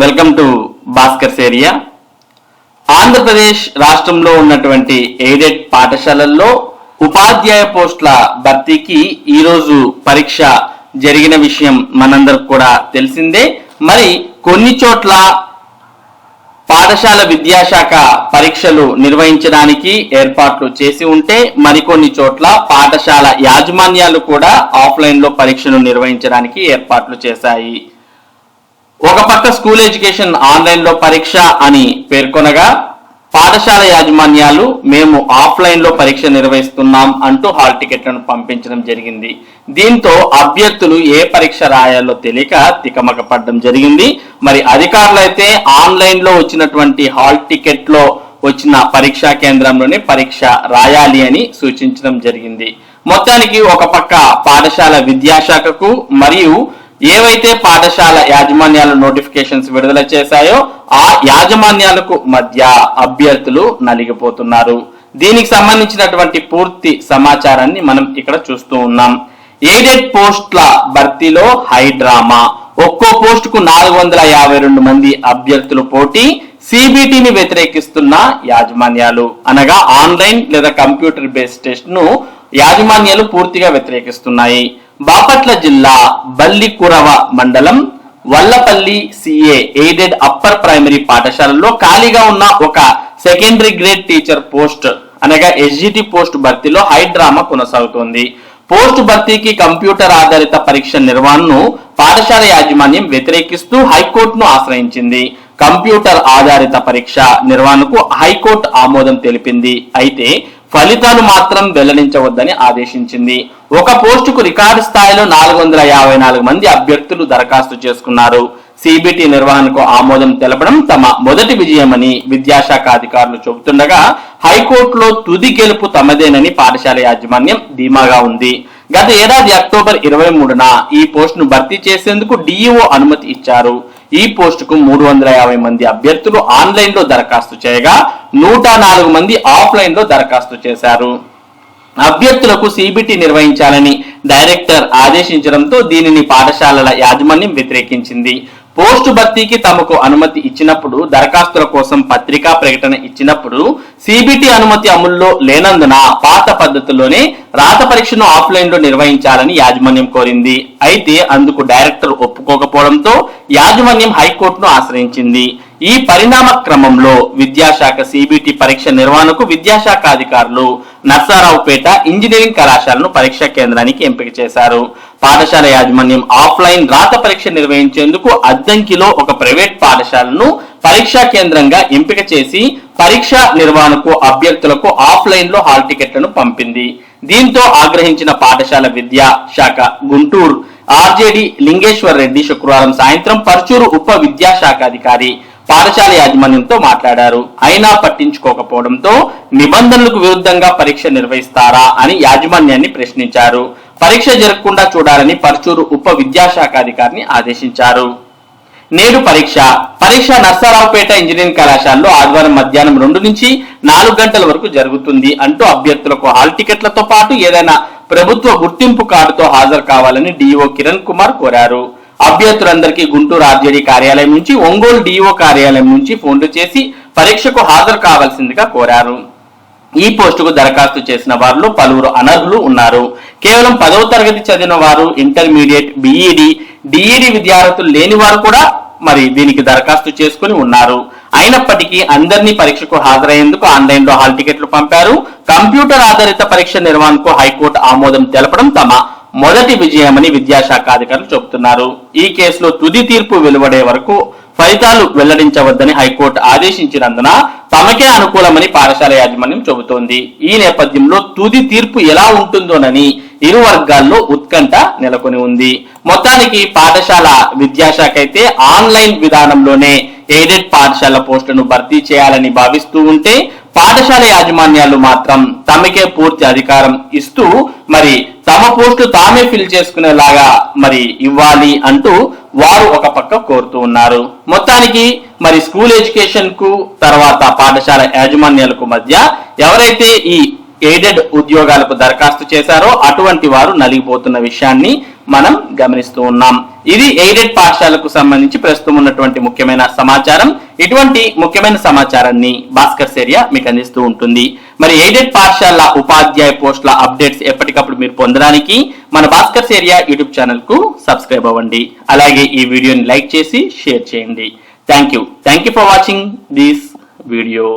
Welcome to Bhaskar's area Andhra Pradesh రాష్ట్రంలో ఉన్నటువంటి aided పాఠశాలల్లో ఉపాధ్యాయ పోస్టుల భర్తీకి ఈరోజు పరీక్ష జరిగిన విషయం మనందరికి కూడా తెలిసిందే. మరి కొన్ని చోట్ల పాఠశాల విద్యాశాఖ పరీక్షలు నిర్వహించడానికి ఏర్పాట్లు చేసి ఉంటే మరికొన్ని చోట్ల పాఠశాల యాజమాన్యాలు కూడా ఆఫ్లైన్లో పరీక్షను నిర్వహించడానికి ఏర్పాట్లు చేశాయి. ఒక పక్క స్కూల్ ఎడ్యుకేషన్ ఆన్లైన్లో పరీక్ష అని పేర్కొనగా పాఠశాల యాజమాన్యాలు మేము ఆఫ్లైన్లో పరీక్ష నిర్వహిస్తున్నాం అంటూ హాల్ టికెట్లను పంపించడం జరిగింది. దీంతో అభ్యర్థులు ఏ పరీక్ష రాయాలో తెలియక తికమక పడడం జరిగింది. మరి అధికారులు అయితే ఆన్లైన్లో వచ్చినటువంటి హాల్ టికెట్లో వచ్చిన పరీక్షా కేంద్రంలోనే పరీక్ష రాయాలి అని సూచించడం జరిగింది. మొత్తానికి ఒక పక్క పాఠశాల విద్యాశాఖకు మరియు ఏవైతే పాఠశాల యాజమాన్యాలు నోటిఫికేషన్స్ విడుదల చేశాయో ఆ యాజమాన్యాలకు మధ్య అభ్యర్థులు నలిగిపోతున్నారు. దీనికి సంబంధించినటువంటి పూర్తి సమాచారాన్ని మనం ఇక్కడ చూస్తూ ఉన్నాం. ఎయిడెడ్ పోస్ట్ల భర్తీలో హై డ్రామా ఒక్కో పోస్ట్కు నాలుగు వందల యాభై రెండు మంది అభ్యర్థులు పోటీ సిబిటిని వ్యతిరేకిస్తున్న యాజమాన్యాలు. అనగా ఆన్లైన్ లేదా కంప్యూటర్ బేస్డ్ టెస్ట్ను యాజమాన్యాలు పూర్తిగా వ్యతిరేకిస్తున్నాయి. బాపట్ల జిల్లా బల్లికురవ మండలం Vallapalli CA aided upper primary పాఠశాలలో ఖాళీగా ఉన్న ఒక సెకండరీ గ్రేడ్ టీచర్ పోస్ట్ అనగా ఎస్జిటి పోస్ట్ భర్తీలో హై డ్రామా కొనసాగుతోంది. పోస్ట్ భర్తీకి కంప్యూటర్ ఆధారిత పరీక్ష నిర్వహణను పాఠశాల యాజమాన్యం వ్యతిరేకిస్తూ హైకోర్టును ఆశ్రయించింది. కంప్యూటర్ ఆధారిత పరీక్ష నిర్వహణకు హైకోర్టు ఆమోదం తెలిపింది. అయితే ఫలితాలు మాత్రం వెల్లడించవద్దని ఆదేశించింది. ఒక పోస్టుకు రికార్డు స్థాయిలో నాలుగు వందల యాభై నాలుగు మంది అభ్యర్థులు దరఖాస్తు చేసుకున్నారు. సిబిటి నిర్వహణకు ఆమోదం తెలపడం తమ మొదటి విజయమని విద్యాశాఖ అధికారులు చెబుతుండగా హైకోర్టులో తుది గెలుపు తమదేనని పాఠశాల యాజమాన్యం ధీమాగా ఉంది. గత ఏడాది అక్టోబర్ ఇరవై మూడున ఈ పోస్టును భర్తీ చేసేందుకు డిఈఓ అనుమతి ఇచ్చారు. ఈ పోస్టుకు మూడు వందల యాభై మంది అభ్యర్థులు ఆన్లైన్లో దరఖాస్తు చేయగా నూట నాలుగు మంది ఆఫ్లైన్లో దరఖాస్తు చేశారు. అభ్యర్థులకు సిబిటి నిర్వహించాలని డైరెక్టర్ ఆదేశించడంతో దీనిని పాఠశాలల యాజమాన్యం వ్యతిరేకించింది. పోస్టు భర్తీకి తమకు అనుమతి ఇచ్చినప్పుడు దరఖాస్తుల కోసం పత్రికా ప్రకటన ఇచ్చినప్పుడు సిబిటి అనుమతి అమల్లో లేనందున పాత పద్ధతిలోనే రాత పరీక్షను ఆఫ్లైన్లో నిర్వహించాలని యాజమాన్యం కోరింది. అయితే అందుకు డైరెక్టర్ ఒప్పుకోకపోవడంతో యాజమాన్యం హైకోర్టును ఆశ్రయించింది. ఈ పరిణామ క్రమంలో విద్యాశాఖ సిబిటి పరీక్ష నిర్వహణకు విద్యాశాఖ అధికారులు నర్సారావుపేట ఇంజనీరింగ్ కళాశాలను పరీక్షా కేంద్రానికి ఎంపిక చేశారు. పాఠశాల యాజమాన్యం ఆఫ్లైన్ రాత పరీక్ష నిర్వహించేందుకు అద్దంకిలో ఒక ప్రైవేట్ పాఠశాలను పరీక్షా కేంద్రంగా ఎంపిక చేసి పరీక్ష నిర్వహణకు అభ్యర్థులకు ఆఫ్లైన్లో హాల్ టికెట్లను పంపింది. దీంతో ఆగ్రహించిన పాఠశాల విద్యా శాఖ గుంటూరు ఆర్జేడి లింగేశ్వర్ రెడ్డి శుక్రవారం సాయంత్రం పర్చూరు ఉప విద్యాశాఖ అధికారి పాఠశాల యాజమాన్యంతో మాట్లాడారు. అయినా పట్టించుకోకపోవడంతో నిబంధనలకు విరుద్ధంగా పరీక్ష నిర్వహిస్తారా అని యాజమాన్యాన్ని ప్రశ్నించారు. పరీక్ష జరగకుండా చూడాలని పరచూరు ఉప విద్యాశాఖ అధికారిని ఆదేశించారు. నేడు పరీక్ష. పరీక్ష నర్సారావుపేట ఇంజనీరింగ్ కళాశాలలో ఆదివారం మధ్యాహ్నం రెండు నుంచి నాలుగు గంటల వరకు జరుగుతుంది అంటూ అభ్యర్థులకు హాల్ టికెట్లతో పాటు ఏదైనా ప్రభుత్వ గుర్తింపు కార్డుతో హాజరు కావాలని డిఓ కిరణ్ కుమార్ కోరారు. అభ్యర్థులందరికీ గుంటూరు ఆర్జేడీ కార్యాలయం నుంచి ఒంగోలు డిఓ కార్యాలయం నుంచి ఫోన్లు చేసి పరీక్షకు హాజరు కావాల్సిందిగా కోరారు. ఈ పోస్టుకు దరఖాస్తు చేసిన వారిలో పలువురు అనర్హులు ఉన్నారు. కేవలం పదవ తరగతి చదివిన వారు ఇంటర్మీడియట్ బిఈడి డిఈడి విద్యార్థులు లేని వారు కూడా మరి దీనికి దరఖాస్తు చేసుకుని ఉన్నారు. అయినప్పటికీ అందరినీ పరీక్షకు హాజరయ్యేందుకు ఆన్లైన్లో హాల్ టికెట్లు పంపారు. కంప్యూటర్ ఆధారిత పరీక్ష నిర్వహణకు హైకోర్టు ఆమోదం తెలపడం తమ మొదటి విజయమని విద్యాశాఖ అధికారులు చెబుతున్నారు. ఈ కేసులో తుది తీర్పు వెలువడే వరకు ఫలితాలు వెల్లడించవద్దని హైకోర్టు ఆదేశించినందున తమకే అనుకూలమని పాఠశాల యాజమాన్యం చెబుతోంది. ఈ నేపథ్యంలో తుది తీర్పు ఎలా ఉంటుందోనని ఇరు వర్గాల్లో ఉత్కంఠ నెలకొని ఉంది. మొత్తానికి పాఠశాల విద్యాశాఖ అయితే ఆన్లైన్ విధానంలోనే ఎయిడెడ్ పాఠశాల పోస్టులను భర్తీ చేయాలని భావిస్తూ ఉంటే పాఠశాల యాజమాన్యాలు మాత్రం తమకే పూర్తి అధికారం ఇస్తూ మరి తమ పోస్టు తామే ఫిల్ చేసుకునేలాగా మరి ఇవ్వాలి అంటూ వారు ఒక పక్క కోరుతూ ఉన్నారు. మొత్తానికి మరి స్కూల్ ఎడ్యుకేషన్కు తర్వాత పాఠశాల యాజమాన్యాలకు మధ్య ఎవరైతే ఈ ఎయిడెడ్ ఉద్యోగాలకు దరఖాస్తు చేశారో అటువంటి వారు నలిగిపోతున్న విషయాన్ని మనం గమనిస్తూ ఉన్నాం. ఇది ఎయిడెడ్ పాఠశాలకు సంబంధించి ప్రస్తుతం ఉన్నటువంటి ముఖ్యమైన సమాచారం. ఇటువంటి ముఖ్యమైన సమాచారాన్ని భాస్కర్ సేరియా మీకు అందిస్తూ ఉంటుంది. మరి ఎయిడెడ్ పాఠశాల ఉపాధ్యాయ పోస్టుల అప్డేట్స్ ఎప్పటికప్పుడు మీరు పొందడానికి మన భాస్కర్ సేరియా యూట్యూబ్ ఛానల్కు సబ్స్క్రైబ్ అవ్వండి. అలాగే ఈ వీడియోని లైక్ చేసి షేర్ చేయండి. Thank you. Thank you for watching this video.